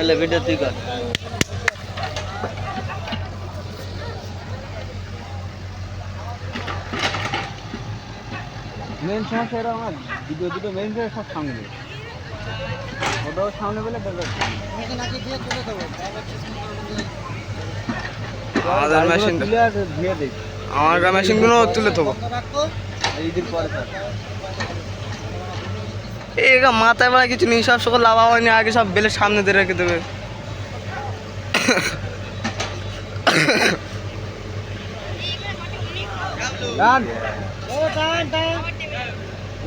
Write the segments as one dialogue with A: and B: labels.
A: এলে ভিডিও তুই কর।
B: মেন সমস্যা এটা আমার দুটো দুটো মেন সব সামনে ওটাও সামনে পেলে
C: আমাদের
B: দিই
C: আমার মেশিনগুলো তুলে থবো।
B: এই দিন পরে
C: মাথায় বেলা কিছু নেই সব সকল লাভা হয়নি আগে সব বেলের সামনে দিয়ে রেখে দেবে।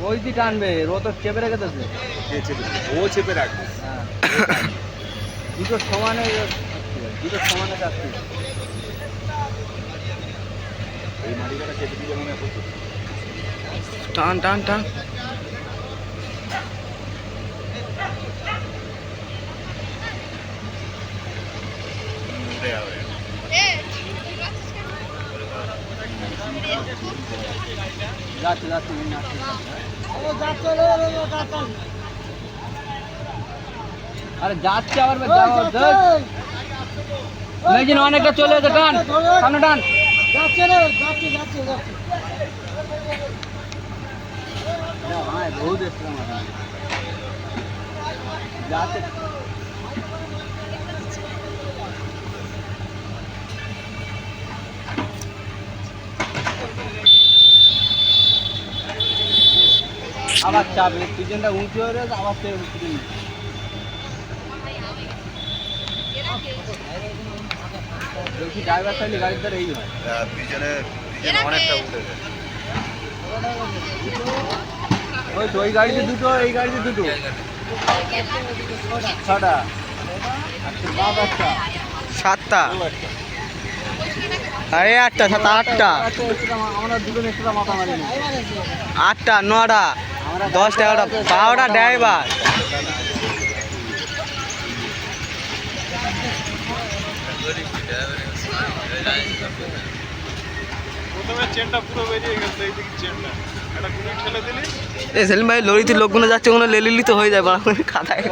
B: ওই দি টানবে ও তো চেপে রেখে দিচ্ছে
D: ও চেপে রাখবে।
B: হ্যাঁ। দুটো সমানে দুটো সমানে।
C: টান টান টান।
B: যাচ্ছে যাচ্ছে মেন আসছে আরে যাচ্ছে আবার বে, যাও, যাও। মেশিন অনেকটা চলে যেতে টান সামনে টান হ্যাঁ বহু দেখছিলাম ওখানে। যাচ্ছে আবার চাপে পিছনটা উঁচু হয়ে গেছে আবার সে উঁচু ড্রাইভার চাইলে গাড়ির দ্বারা এই হয়।
D: পিছনে পিছনে অনেকটা উঠে
B: ওই তো ওই গাড়িতে দুটো এই গাড়িতে দুটো। ছটা।
C: সাতটা। আরে আটটা সাত আটটা।
B: আমরা এক্সট্রা মাথা
C: আটটা নটা দশটা এগারোটা। বারোটা ড্রাইভার। এ সেলিম ভাই লরিতে লোকগুলো যাচ্ছে ওগুলো লেলিলি তো হয়ে যায় খাতায়।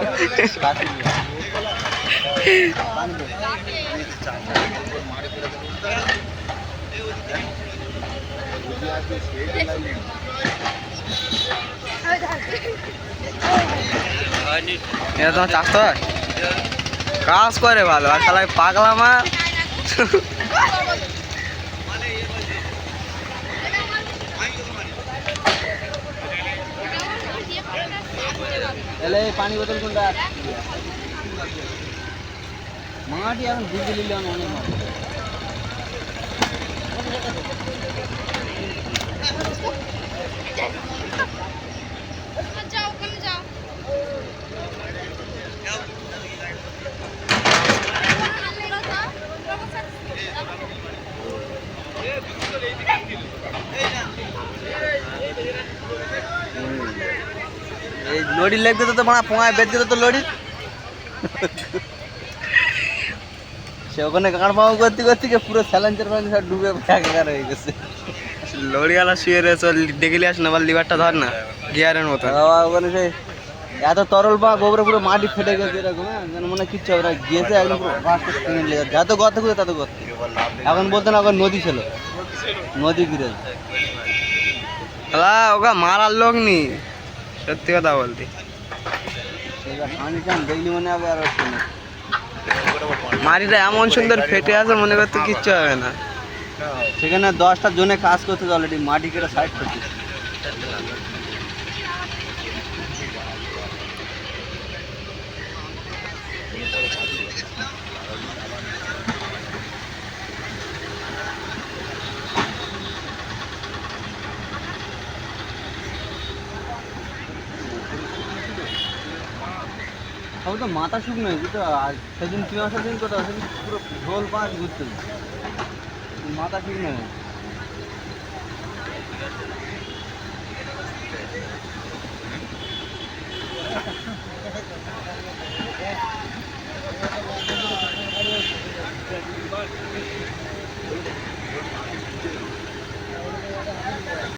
C: এটা তোমার চাষতে? হয় কাজ করে ভালো, আর শালা পাগলা মা।
B: এই পানি বোতল কোনটা? মাটি এখন বুঝে নিলে অনেক মাটি।
C: এই লড়ি লেগ দিতে তো মানে পোঙায় বেদ দিতে তো লড়ি।
B: সে ওখানে কাঁড় পাও করতে করতে পুরো স্যালেঞ্জার সব ডুবে একাকার হয়ে গেছে।
C: লড়িওয়ালা শুয়ে রয়েছে নিয়ে আসুন আবার লিভারটা ধর না গিয়ারের মতো
B: ওখানে সে এত তরল বা গোবরে পুরো মাটি ফেটে গেছে এরকম হ্যাঁ? যেন মনে কিচ্ছু হবে না। গিয়েছে একদম করে। যত গর্ত খুঁজে তত গর্ত। এখন বলতো না এখন নদী ছিল। নদী ঘিরে
C: দাদা ওকে মারার লোক নি। সত্যি কথা বলতে।
B: দেখলি মনে হবে আর
C: মাটিটা এমন সুন্দর ফেটে আছে মনে করতে কিচ্ছু হবে না।
B: সেখানে দশটা জনে কাজ করতে অলরেডি মাটি কেটে সাইড করতে তো মাথা শুকনো হয়েছে তো আর সেদিন তুমি আসার দিন কোথাও, সেদিন পুরো ঝোল পাঁচ ঘুরতে মাথা ঠিক নেই Thank you.